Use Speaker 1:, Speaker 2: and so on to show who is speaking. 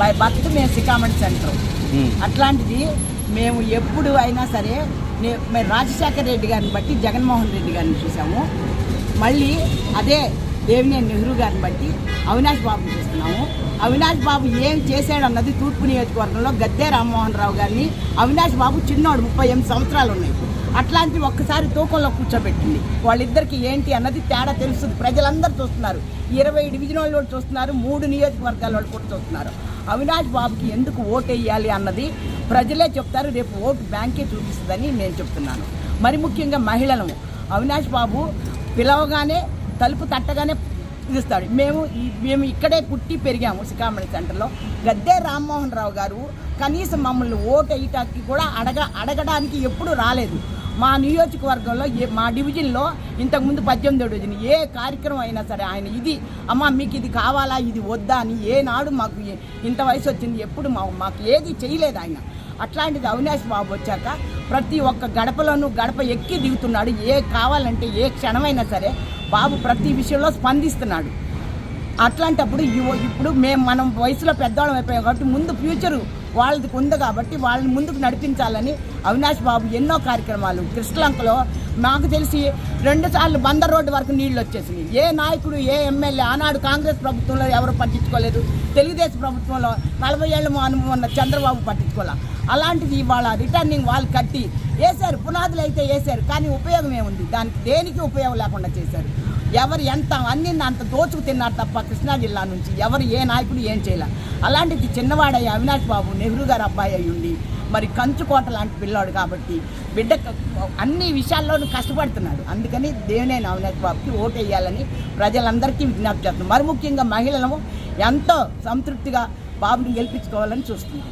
Speaker 1: By birth మేము Sikamani centre. అట్లాంటిది మేము ఎప్పుడు అయినా సరే మేము రాజశేఖర రెడ్డి గారిని బట్టి జగన్మోహన్ రెడ్డి గారిని చూసాము. మళ్ళీ అదే దేవినేని నెహ్రూ గారిని బట్టి అవినాష్ బాబుని చూస్తున్నాము. అవినాష్ బాబు ఏం చేశాడన్నది తూర్పు నియోజకవర్గంలో గద్దే రామ్మోహన్ రావు గారిని అవినాష్ బాబు చిన్నోడు ముప్పై ఎనిమిది సంవత్సరాలు ఉన్నాయి. అట్లాంటి ఒక్కసారి తూకంలో కూర్చోబెట్టింది. వాళ్ళిద్దరికి ఏంటి అన్నది తేడా తెలుస్తుంది. ప్రజలందరూ చూస్తున్నారు. ఇరవై డివిజన్ వాళ్ళు చూస్తున్నారు. మూడు నియోజకవర్గాల వాళ్ళు కూడా చూస్తున్నారు. అవినాష్ బాబుకి ఎందుకు ఓటు వేయాలి అన్నది ప్రజలే చెప్తారు రేపు ఓటు బ్యాంకే చూపిస్తుందని నేను చెప్తున్నాను. మరి ముఖ్యంగా మహిళలను. అవినాష్ బాబు పిలవగానే తలుపు తట్టగానే ఇస్తాడు మేము మేము ఇక్కడే పుట్టి పెరిగాము సికామణి సెంటర్లో. గద్దే రామ్మోహన్ రావు గారు కనీసం మమ్మల్ని ఓటు వేయటానికి కూడా అడగ అడగడానికి ఎప్పుడు రాలేదు. మా నియోజకవర్గంలో ఏ మా డివిజన్లో ఇంతకుముందు పద్దెనిమిదో డివిజన్ ఏ కార్యక్రమం అయినా సరే ఆయన ఇది అమ్మ మీకు ఇది కావాలా ఇది వద్దా అని ఏనాడు మాకు ఇంత వయసు వచ్చింది ఎప్పుడు మా మాకు ఏది చేయలేదు ఆయన. అట్లాంటిది అవినాష్ బాబు వచ్చాక ప్రతి ఒక్క గడపలోనూ గడప ఎక్కి దిగుతున్నాడు. ఏ కావాలంటే ఏ క్షణమైనా సరే బాబు ప్రతి విషయంలో స్పందిస్తున్నాడు. అట్లాంటప్పుడు ఇప్పుడు మేము మనం వయసులో పెద్దవాళ్ళం అయిపోయాం కాబట్టి ముందు ఫ్యూచరు వాళ్ళది ఉంది కాబట్టి వాళ్ళని ముందుకు నడిపించాలని అవినాష్ బాబు ఎన్నో కార్యక్రమాలు. కృష్ణలంకలో నాకు తెలిసి రెండుసార్లు బందర్ రోడ్డు వరకు నీళ్ళు వచ్చేసినాయి. ఏ నాయకుడు ఏ ఎమ్మెల్యే ఆనాడు కాంగ్రెస్ ప్రభుత్వంలో ఎవరు పట్టించుకోలేదు. తెలుగుదేశం ప్రభుత్వంలో నలభై ఏళ్ళు అనుభవం ఉన్న చంద్రబాబు పట్టించుకోలే. అలాంటిది ఇవాళ రిటర్నింగ్ వాళ్ళు కట్టి వేశారు. పునాదులు అయితే వేశారు. కానీ ఉపయోగం ఏముంది? దానికి దేనికి ఉపయోగం లేకుండా చేశారు? ఎవరు ఎంత అన్ని అంత దోచుకు తిన్నారు తప్ప కృష్ణా జిల్లా నుంచి ఎవరు ఏ నాయకుడు ఏం చేయలే. అలాంటిది చిన్నవాడయ్య అవినాష్ బాబు నెహ్రూ గారు అబ్బాయి అయ్యుండి మరి కంచుకోట లాంటి పిల్లాడు కాబట్టి బిడ్డ అన్ని విషయాల్లోనూ కష్టపడుతున్నాడు. అందుకని దేవినేని అవినాష్ బాబుకి ఓటు వేయాలని ప్రజలందరికీ విజ్ఞప్తి చేస్తున్నాం. మరి ముఖ్యంగా మహిళలను ఎంతో సంతృప్తిగా బాబుని గెలిపించుకోవాలని చూస్తున్నాం.